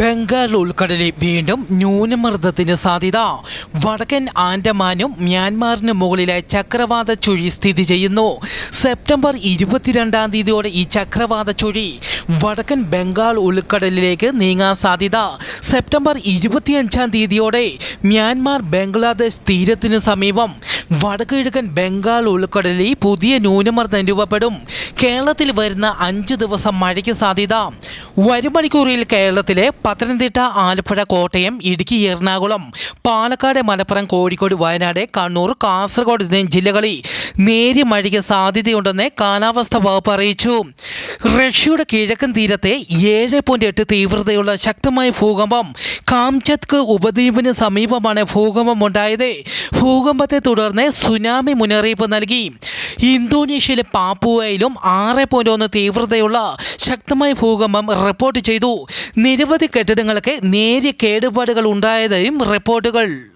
ബംഗാൾ ഉൾക്കടലിൽ വീണ്ടും ന്യൂനമർദ്ദത്തിന് സാധ്യത. വടക്കൻ ആൻഡമാനും മ്യാൻമാറിന് മുകളിലെ ചക്രവാത ചുഴി സ്ഥിതി ചെയ്യുന്നു. സെപ്റ്റംബർ ഇരുപത്തിരണ്ടാം തീയതിയോടെ ഈ ചക്രവാത ചുഴി വടക്കൻ ബംഗാൾ ഉൾക്കടലിലേക്ക് നീങ്ങാൻ സാധ്യത. സെപ്റ്റംബർ ഇരുപത്തിയഞ്ചാം തീയതിയോടെ മ്യാൻമാർ ബംഗ്ലാദേശ് തീരത്തിന് സമീപം വടക്കുകിഴക്കൻ ബംഗാൾ ഉൾക്കടലിൽ പുതിയ ന്യൂനമർദ്ദം രൂപപ്പെടും. കേരളത്തിൽ വരുന്ന അഞ്ച് ദിവസം മഴയ്ക്ക് സാധ്യത. വരും മണിക്കൂറിൽ കേരളത്തിലെ പത്തനംതിട്ട ആലപ്പുഴ കോട്ടയം ഇടുക്കി എറണാകുളം പാലക്കാട് മലപ്പുറം കോഴിക്കോട് വയനാട് കണ്ണൂർ കാസർഗോഡ് എന്നീ ജില്ലകളിൽ നേരിയ മഴയ്ക്ക് സാധ്യതയുണ്ടെന്ന് കാലാവസ്ഥാ വകുപ്പ് അറിയിച്ചു. റഷ്യയുടെ കിഴക്കൻ തീരത്തെ ഏഴ് പോയിന്റ് എട്ട് തീവ്രതയുള്ള ശക്തമായ ഭൂകമ്പം കാംചത്ക് ഉപദ്വീപിന് സമീപമാണ് ഭൂകമ്പം ഉണ്ടായത് ഭൂകമ്പത്തെ തുടർന്ന് സുനാമി മുന്നറിയിപ്പ് നൽകി. ഇന്തോനേഷ്യയിലെ പാപ്പുവയിലും ആറ് പോയിന്റ് ഒന്ന് തീവ്രതയുള്ള ശക്തമായ ഭൂകമ്പം റിപ്പോർട്ട് ചെയ്തു. നിരവധി കെട്ടിടങ്ങൾക്ക് നേരിയ കേടുപാടുകൾ ഉണ്ടായതായും റിപ്പോർട്ടുകൾ